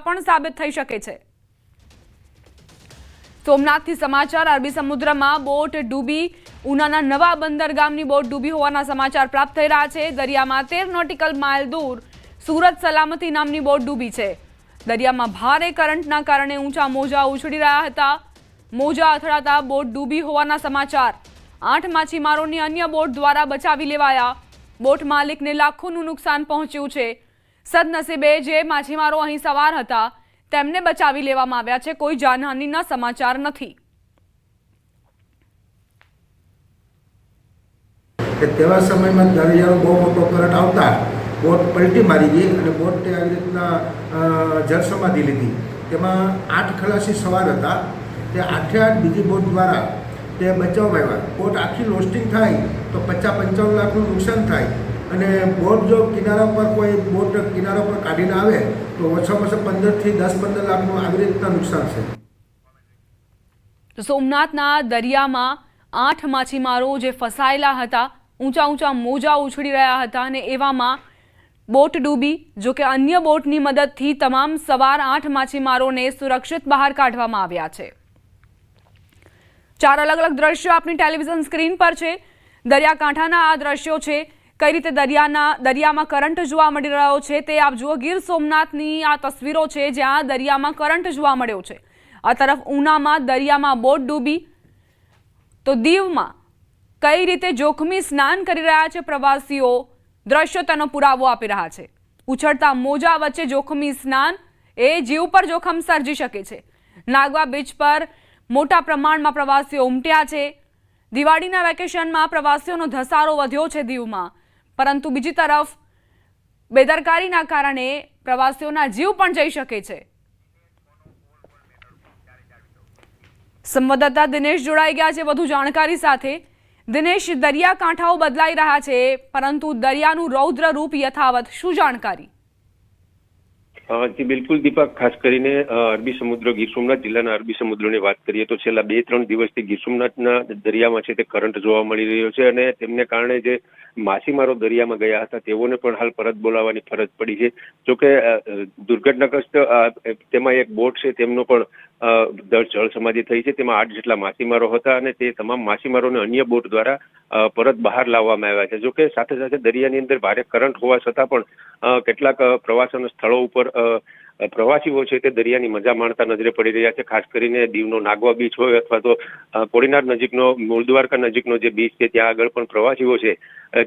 પણ સાબિત થઈ શકે છે. સોમનાથથી સમાચાર, અરબી સમુદ્રમાં બોટ ડૂબી, ઉનાના નવા બંદર ગામની બોટ ડૂબી હોવાના સમાચાર પ્રાપ્ત થઈ રહ્યા છે. દરિયામાં તેર નોટિકલ માઇલ દૂર સુરત સલામતી નામની બોટ ડૂબી છે. દરિયામાં ભારે કરંટના કારણે ઊંચા મોજા ઉછળી રહ્યા હતા. મોજા અથડાતા બોટ ડૂબી હોવાના સમાચાર. આઠ માછીમારોની અન્ય બોટ દ્વારા બચાવી લેવાયા. બોટ માલિકને લાખોનું નુકસાન પહોંચ્યું છે. સદનસીબે જે માછીમારો અહીં સવાર હતા, તેમને બચાવી લેવામાં આવ્યા છે. કોઈ જાનહાનિના સમાચાર નથી. તેવા સમયમાં દરિયાનો બહુ મોટો કરંટ આવતા બોટ પલટી મારી ગઈ અને બોટે આવી રીતના જળસમાધિ લીધી. તેમાં આઠ ખલાસી સવાર હતા. તે આઠે આઠ બીજી બોટ દ્વારા તે બચાવવામાં આવ્યા. બોટ આખી લોસ્ટિંગ થાય તો પચાસ પંચાવન લાખનું નુકસાન થાય. અને બોટ જો કિનારા પર કોઈ બોટ કિનારા પર કાઢીને આવે, તો ઓછામાં ઓછા પંદરથી દસ પંદર લાખનું આવી રીતના નુકસાન છે. સોમનાથના દરિયામાં આઠ માછીમારો જે ફસાયેલા હતા, ઊંચા ઊંચા મોજા ઉછળી રહ્યા હતા અને એવામાં બોટ ડૂબી, જો કે અન્ય બોટની મદદથી તમામ સવાર આઠ માછીમારોને સુરક્ષિત બહાર કાઢવામાં આવ્યા છે. ચાર અલગ અલગ દ્રશ્યો આપની ટેલિવિઝન સ્ક્રીન પર છે. દરિયાકાંઠાના આ દ્રશ્યો છે. કઈ રીતે દરિયાના, દરિયામાં કરંટ જોવા મળી રહ્યો છે તે આપ જુઓ. ગીર સોમનાથની આ તસવીરો છે જ્યાં દરિયામાં કરંટ જોવા મળ્યો છે. આ તરફ ઉનામાં દરિયામાં બોટ ડૂબી. તો દીવમાં કઈ રીતે જોખમી સ્નાન કરી રહ્યા છે પ્રવાસીઓ? દ્રશ્યો તેનો પુરાવો આપી રહ્યા છે. ઉછળતા મોજા વચ્ચે જોખમી સ્નાન એ જીવ પર જોખમ સર્જી શકે છે. નાગવા બીચ પર મોટા પ્રમાણમાં પ્રવાસીઓ ઉમટ્યા છે. દિવાળીના વેકેશનમાં પ્રવાસીઓનો ધસારો વધ્યો છે દીવમાં. પરંતુ બીજી તરફ, બેદરકારીના કારણે પ્રવાસીઓના જીવ પણ જઈ શકે છે. સંવાદદાતા દિનેશ જોડાઈ ગયા છે વધુ જાણકારી સાથે. દિનેશ, દરિયાકાંઠાઓ બદલાઈ રહ્યા છે, પરંતુ દરિયાનું રૌદ્ર રૂપ યથાવત. શું જાણકારી? જી, બિલકુલ, દીપક. ખાસ કરીને અરબી સમુદ્ર, ગીર સોમનાથ જિલ્લાના અરબી સમુદ્રની વાત કરીએ તો છેલ્લા બે ત્રણ દિવસથી ગીર સોમનાથના દરિયામાં છે તે કરંટ જોવા મળી રહ્યો છે અને તેમને કારણે જે માછીમારો દરિયામાં ગયા હતા, તેઓને પણ હાલ પરત બોલાવવાની ફરજ પડી છે. જોકે દુર્ઘટનાગ્રસ્ત તેમાં એક બોટ છે, તેમનો પણ જળ સમાધિ થઈ છે. તેમાં આઠ જેટલા માછીમારો હતા અને તે તમામ માછીમારોને અન્ય બોટ દ્વારા પરત બહાર લાવવામાં આવ્યા છે. જોકે સાથે સાથે દરિયાની અંદર ભારે કરંટ હોવા છતાં પણ કેટલાક પ્રવાસન સ્થળો ઉપર પ્રવાસીઓ છે તે દરિયાની મજા માણતા નજરે પડી રહ્યા છે. ખાસ કરીને દીવનો નાગવા બીચ હોય અથવા તો કોડીનાર નજીકનો મૂળ દ્વારકા નજીકનો જે બીચ છે, ત્યાં આગળ પણ પ્રવાસીઓ છે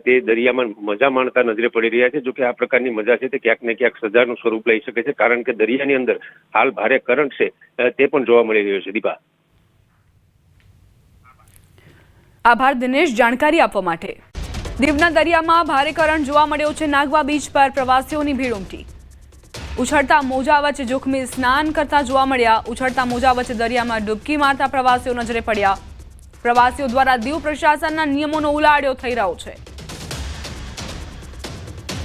તે દરિયામાં મજા માણતા નજરે પડી રહ્યા છે જોકે આ પ્રકારની મજા છે તે ક્યાંક ને ક્યાંક સજાનું સ્વરૂપ લઈ શકે છે, કારણ કે દરિયાની અંદર હાલ ભારે કરંટ છે તે પણ જોવા મળી રહ્યો છે. દીપા. આભાર દિનેશ, જાણકારી આપવા માટે. દીવના દરિયામાં ભારે કરંટ જોવા મળ્યો છે. નાગવા બીચ પર પ્રવાસીઓની ભીડ ઉમટી. ઉછળતા મોજા વચ્ચે જોખમી સ્નાન કરતા જોવા મળ્યા. ઉછળતા મોજા વચ્ચે દરિયામાં ડૂબકી મારતા પ્રવાસીઓ નજરે પડ્યા. પ્રવાસીઓ દ્વારા દીવ પ્રશાસનના નિયમોનો ઉલાડ્યો થઈ રહ્યો છે.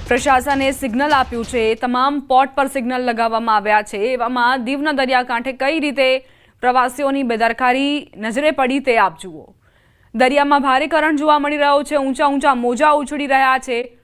પ્રશાસને સિગ્નલ આપ્યું છે. તમામ પોટ પર સિગ્નલ લગાવવામાં આવ્યા છે. એવામાં દીવના દરિયાકાંઠે કઈ રીતે પ્રવાસીઓની બેદરકારી નજરે પડી તે આપ જુઓ. દરિયામાં ભારે કરંટ જોવા મળી રહ્યો છે. ઊંચા ઊંચા મોજા ઉછળી રહ્યા છે.